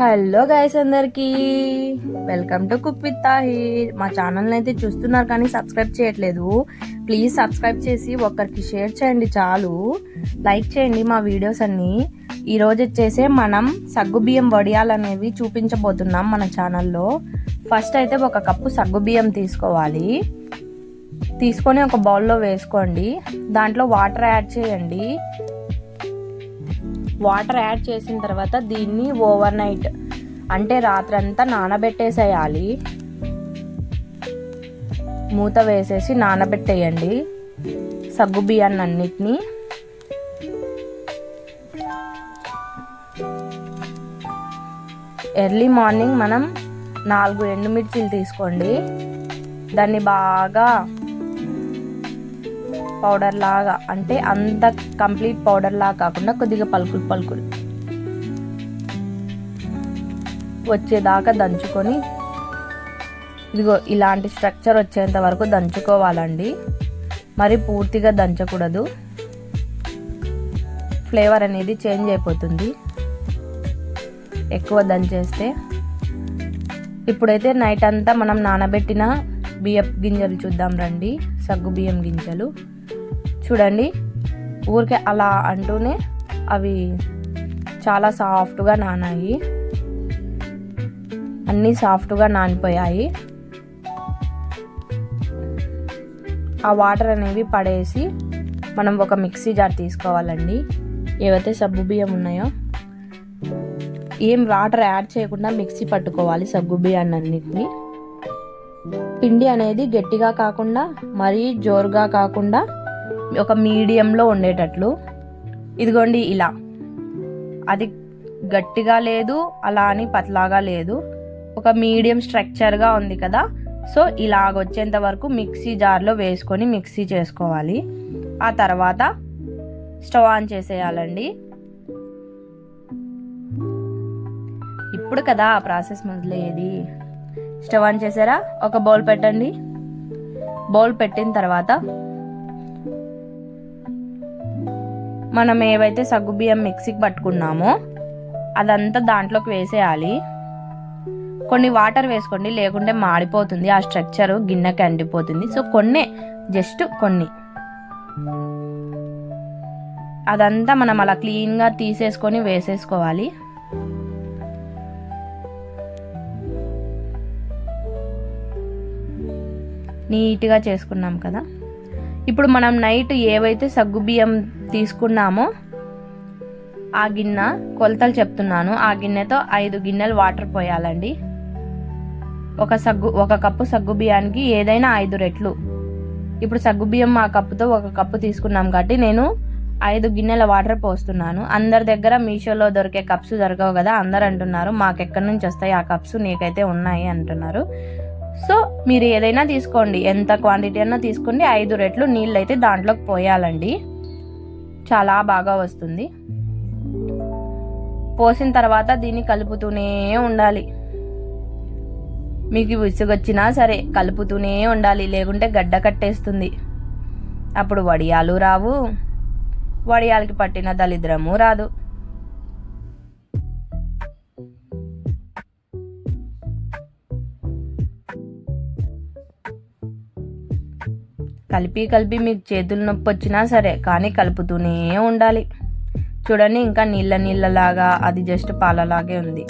Hello guys అందరికి. Welcome to cook with Tahir మా ఛానల్ని అయితే చూస్తున్నారు కానీ సబ్స్క్రైబ్ చేయట్లేదు. ప్లీజ్ సబ్స్క్రైబ్ చేసి ఒక్కరికి షేర్ చేయండి చాలు. లైక్ చేయండి మా వీడియోస్ అన్ని. ఈరోజు వచ్చేసి మనం సగ్గుబియ్యం వడియాలు అనేవి చూపించబోతున్నాం మన ఛానల్లో ఫస్ట్ అయితే ఒక కప్పు సగ్గుబియ్యం తీసుకోవాలి. తీసుకొని ఒక బౌల్లో వేసుకోండి. దాంట్లో వాటర్ యాడ్ చేయండి. వాటర్ యాడ్ చేసిన తర్వాత దీన్ని ఓవర్ నైట్ అంటే రాత్రంతా నానబెట్టేసేయాలి. మూత వేసేసి నానబెట్టేయండి. సగ్గు బియ్యాన్ని అన్నిటినీ ఎర్లీ మార్నింగ్ మనం నాలుగు ఎండుమిర్చిలు తీసుకోండి. దాన్ని బాగా పౌడర్ లాగా అంటే అంత కంప్లీట్ పౌడర్ లాగా కాకుండా కొద్దిగా పలుకులు పలుకులు. వచ్చేదాకా దంచుకొని ఇదిగో ఇలాంటి స్ట్రక్చర్ వచ్చేంత వరకు దంచుకోవాలండి. మరి పూర్తిగా దంచకూడదు. ఫ్లేవర్ అనేది చేంజ్ అయిపోతుంది. ఎక్కువ దంచేస్తే. ఇప్పుడైతే నైట్ అంతా మనం నానబెట్టిన బియ్యం గింజలు చూద్దాం రండి. సగ్గు బియ్యం గింజలు. చూడండి. ఊరికే అలా అంటూనే అవి చాలా సాఫ్ట్గా నానాయి. అన్నీ సాఫ్ట్గా నానిపోయాయి. ఆ వాటర్ అనేవి పడేసి మనం ఒక మిక్సీ జార్ తీసుకోవాలండి. ఏవైతే సబ్బు బియ్యం ఉన్నాయో ఏం వాటర్ యాడ్ చేయకుండా మిక్సీ పట్టుకోవాలి సగ్గు బియ్యాన్ని అన్నిటిని పిండి అనేది గట్టిగా కాకుండా మరీ జోరుగా కాకుండా ఒక మీడియంలో ఉండేటట్లు. ఇదిగోండి ఇలా. అది గట్టిగా లేదు అలా అని పతలాగా లేదు. ఒక మీడియం స్ట్రక్చర్గా ఉంది కదా. సో ఇలాగ వచ్చేంత వరకు మిక్సీ జార్లో వేసుకొని మిక్సీ చేసుకోవాలి. ఆ తర్వాత స్టవ్ ఆన్ చేసేయాలండి. ఇప్పుడు కదా ఆ ప్రాసెస్ మొదలయ్యేది. స్టవ్ ఆన్ చేసారా? ఒక బౌల్ పెట్టండి. బౌల్ పెట్టిన తర్వాత మనం ఏవైతే సగ్గుబియ్యం మిక్సీకి పట్టుకున్నామో అదంతా దాంట్లోకి వేసేయాలి. కొన్ని వాటర్ వేసుకోండి లేకుంటే మాడిపోతుంది. ఆ స్ట్రక్చర్ గిన్నెకి అంటిపోతుంది సో కొన్ని జస్ట్ కొన్ని. అదంతా మనం అలా క్లీన్గా తీసేసుకొని వేసేసుకోవాలి. నీట్గా చేసుకున్నాం కదా. ఇప్పుడు మనం నైట్ ఏవైతే సగ్గుబియ్యం తీసుకున్నామో ఆ గిన్నె కొలతలు చెప్తున్నాను. ఆ గిన్నెతో ఐదు గిన్నెలు వాటర్ పోయాలండి. ఒక సగ్గు ఒక కప్పు సగ్గు బియ్యానికి ఏదైనా ఐదు రెట్లు. ఇప్పుడు సగ్గు బియ్యం ఆ కప్పుతో ఒక కప్పు తీసుకున్నాం కాబట్టి నేను ఐదు గిన్నెల వాటర్ పోస్తున్నాను. అందరి దగ్గర మీషోలో దొరికే కప్స్ దొరకవు కదా అందరు అంటున్నారు మాకు ఎక్కడి నుంచి వస్తాయి? ఆ కప్స్ నీకైతే ఉన్నాయి అంటున్నారు. సో మీరు ఏదైనా తీసుకోండి ఎంత క్వాంటిటీ అన్నా తీసుకోండి ఐదు రెట్లు నీళ్ళు అయితే దాంట్లోకి పోయాలండి. చాలా బాగా వస్తుంది. పోసిన తర్వాత దీన్ని కలుపుతూనే ఉండాలి. మీకు విసుగొచ్చినా సరే కలుపుతూనే ఉండాలి లేకుంటే గడ్డ కట్టేస్తుంది. అప్పుడు వడియాలు రావు. వడియాలకి పట్టిన దళిద్రము రాదు. కలిపి కలిపి మీకు చేతులు నొప్పి వచ్చినా సరే కానీ కలుపుతూనే ఉండాలి. చూడండి ఇంకా నీళ్ళ నీళ్ళలాగా అది జస్ట్ పాలలాగే ఉంది.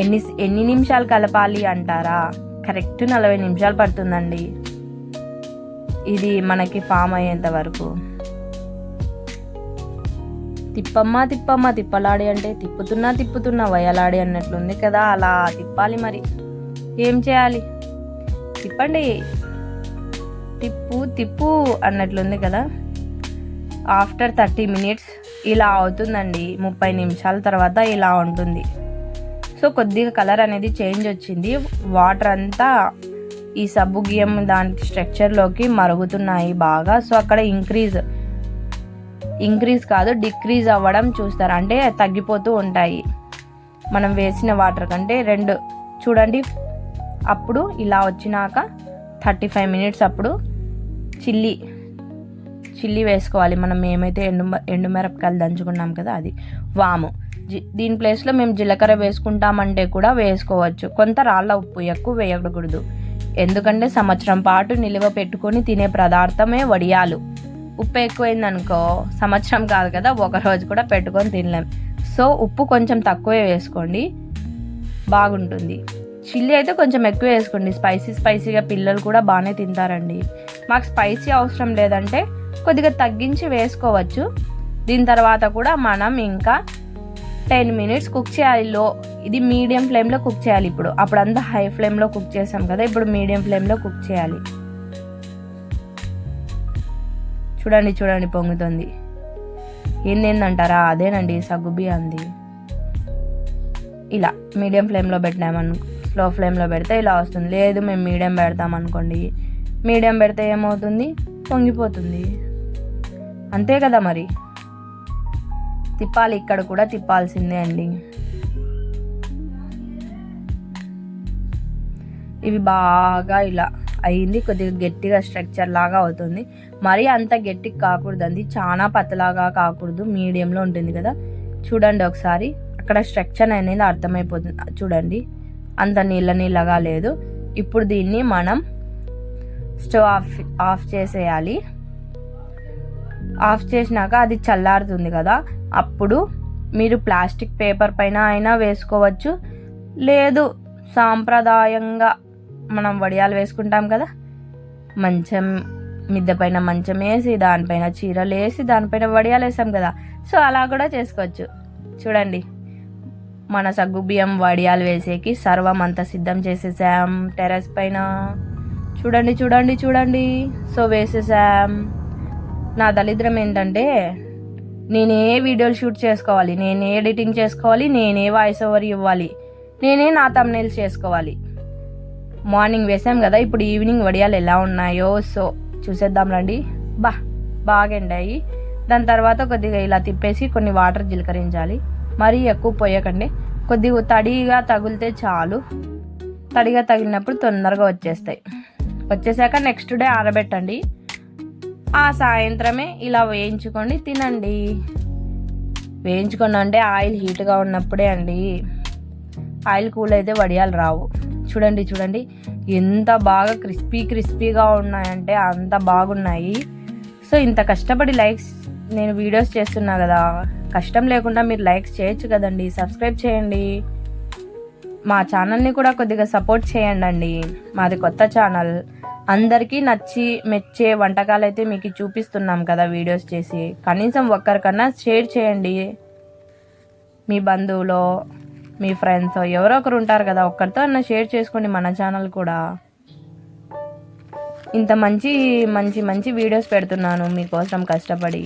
ఎన్ని ఎన్ని నిమిషాలు కలపాలి అంటారా? కరెక్ట్ నలభై నిమిషాలు పడుతుందండి. ఇది మనకి ఫామ్ అయ్యేంత వరకు. తిప్పమ్మ తిప్పమ్మ తిప్పలాడి అంటే తిప్పుతున్నా తిప్పుతున్నా వయలాడి అన్నట్లుంది కదా అలా తిప్పాలి మరి. ఏం చేయాలి? తిప్పండి. తిప్పు తిప్పు అన్నట్లుంది కదా. ఆఫ్టర్ థర్టీ మినిట్స్ ఇలా అవుతుందండి. ముప్పై నిమిషాల తర్వాత ఇలా ఉంటుంది. సో కొద్దిగా కలర్ అనేది చేంజ్ వచ్చింది. వాటర్ అంతా ఈ సబ్బు గియ్యం దాని స్ట్రక్చర్లోకి మరుగుతున్నాయి బాగా. సో అక్కడ ఇంక్రీజ్ ఇంక్రీజ్ కాదు డిక్రీజ్ అవ్వడం చూస్తారు. అంటే తగ్గిపోతూ ఉంటాయి. మనం వేసిన వాటర్ కంటే రెండు చూడండి. అప్పుడు ఇలా వచ్చినాక థర్టీ ఫైవ్ మినిట్స్ అప్పుడు చిల్లీ చిల్లీ వేసుకోవాలి. మనం ఏమైతే ఎండు ఎండుమిరపకాయలు దంచుకున్నాం కదా అది వాము. జి దీని ప్లేస్లో మేము జీలకర్ర వేసుకుంటామంటే కూడా వేసుకోవచ్చు. కొంత రాళ్ళ ఉప్పు ఎక్కువ వేయకూడదు. ఎందుకంటే సంవత్సరం పాటు నిల్వ పెట్టుకొని తినే పదార్థమే వడియాలు. ఉప్పు ఎక్కువైందనుకో సంవత్సరం కాదు కదా ఒక రోజు కూడా పెట్టుకొని తినలేం. సో ఉప్పు కొంచెం తక్కువే వేసుకోండి. బాగుంటుంది. చిల్లీ అయితే కొంచెం ఎక్కువ వేసుకోండి. స్పైసీ స్పైసీగా పిల్లలు కూడా బాగానే తింటారండి. మాకు స్పైసీ అవసరం లేదంటే కొద్దిగా తగ్గించి వేసుకోవచ్చు. దీని తర్వాత కూడా మనం ఇంకా టెన్ మినిట్స్ కుక్ చేయాలి. లో ఇది మీడియం ఫ్లేమ్లో కుక్ చేయాలి ఇప్పుడు. అప్పుడంతా హై ఫ్లేమ్లో కుక్ చేసాం కదా ఇప్పుడు మీడియం ఫ్లేమ్లో కుక్ చేయాలి. చూడండి చూడండి పొంగుతుంది. ఏందేందంటారా అదేనండి సగ్గుబి అంది. ఇలా మీడియం ఫ్లేమ్లో పెట్టినామను స్లో ఫ్లేమ్లో పెడితే ఇలా వస్తుంది. లేదు మేము మీడియం పెడతాం అనుకోండి మీడియం పెడితే ఏమవుతుంది? పొంగిపోతుంది. అంతే కదా మరి? తిప్పాలి ఇక్కడ కూడా తిప్పాల్సిందే అండి. ఇవి బాగా ఇలా అయింది కొద్దిగా గట్టిగా స్ట్రక్చర్ లాగా అవుతుంది. మరీ అంత గట్టిగా కాకూడదండి చాలా పతలాగా కాకూడదు. మీడియంలో ఉంటుంది కదా. చూడండి ఒకసారి. అక్కడ స్ట్రక్చర్ అనేది అర్థమైపోతుంది. చూడండి. అంత నీళ్ళ నీళ్ళగా లేదు. ఇప్పుడు దీన్ని మనం స్టవ్ ఆఫ్ ఆఫ్ చేసేయాలి. ఆఫ్ చేసినాక అది చల్లారుతుంది కదా. అప్పుడు మీరు ప్లాస్టిక్ పేపర్ పైన అయినా వేసుకోవచ్చు. లేదు సాంప్రదాయంగా మనం వడియాలు వేసుకుంటాం కదా? మంచం మిద్దె పైన మంచం వేసి దానిపైన చీరలు వేసి దానిపైన వడియాలు వేసాం కదా? సో అలా కూడా చేసుకోవచ్చు. చూడండి. మన సగ్గు బియ్యం వడియాలు వేసేకి సర్వం అంతా సిద్ధం చేసేసాం టెర్రస్ పైన. చూడండి చూడండి చూడండి. సో వేసేసాం. నా దరిద్రం ఏంటంటే నేనే వీడియోలు షూట్ చేసుకోవాలి నేనే ఎడిటింగ్ చేసుకోవాలి నేనే వాయిస్ ఓవర్ ఇవ్వాలి నేనే నా తమ్నేల్స్ చేసుకోవాలి. మార్నింగ్ వేసాం కదా ఇప్పుడు ఈవినింగ్ వడియాలు ఎలా ఉన్నాయో సో చూసేద్దాం రండి. బా బాగా ఎండాయి. దాని తర్వాత కొద్దిగా ఇలా తిప్పేసి కొన్ని వాటర్ జీలకరించాలి. మరీ ఎక్కువ పోయకండి. కొద్దిగా తడిగా తగిలితే చాలు. తడిగా తగిలినప్పుడు తొందరగా వచ్చేస్తాయి. వచ్చేసాక నెక్స్ట్ డే ఆరబెట్టండి. ఆ సాయంత్రమే ఇలా వేయించుకొని తినండి. వేయించుకొని అంటే ఆయిల్ హీట్గా ఉన్నప్పుడే అండి. ఆయిల్ కూల్ అయితే వడియాలు రావు. చూడండి చూడండి. ఎంత బాగా క్రిస్పీ క్రిస్పీగా ఉన్నాయంటే అంత బాగున్నాయి. సో ఇంత కష్టపడి లైక్స్ నేను వీడియోస్ చేస్తున్నా కదా కష్టం లేకుండా మీరు లైక్స్ చేయొచ్చు కదండి. సబ్స్క్రైబ్ చేయండి. మా ఛానల్ని కూడా కొద్దిగా సపోర్ట్ చేయండి అండి మాది కొత్త ఛానల్. అందరికీ నచ్చి మెచ్చే వంటకాలు అయితే మీకు చూపిస్తున్నాం కదా వీడియోస్ చేసి. కనీసం ఒక్కరికన్నా షేర్ చేయండి. మీ బంధువులో మీ ఫ్రెండ్స్ ఎవరో ఒకరు ఉంటారు కదా ఒక్కరితో అన్న షేర్ చేసుకోండి మన ఛానల్ కూడా. ఇంత మంచి మంచి మంచి వీడియోస్ పెడుతున్నాను మీకోసం కష్టపడి.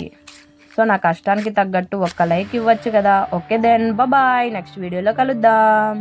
సో నా కష్టానికి తగ్గట్టు ఒక్క లైక్ ఇవ్వచ్చు కదా. ఓకే దెన్ బాయ్ నెక్స్ట్ వీడియోలో కలుద్దాం.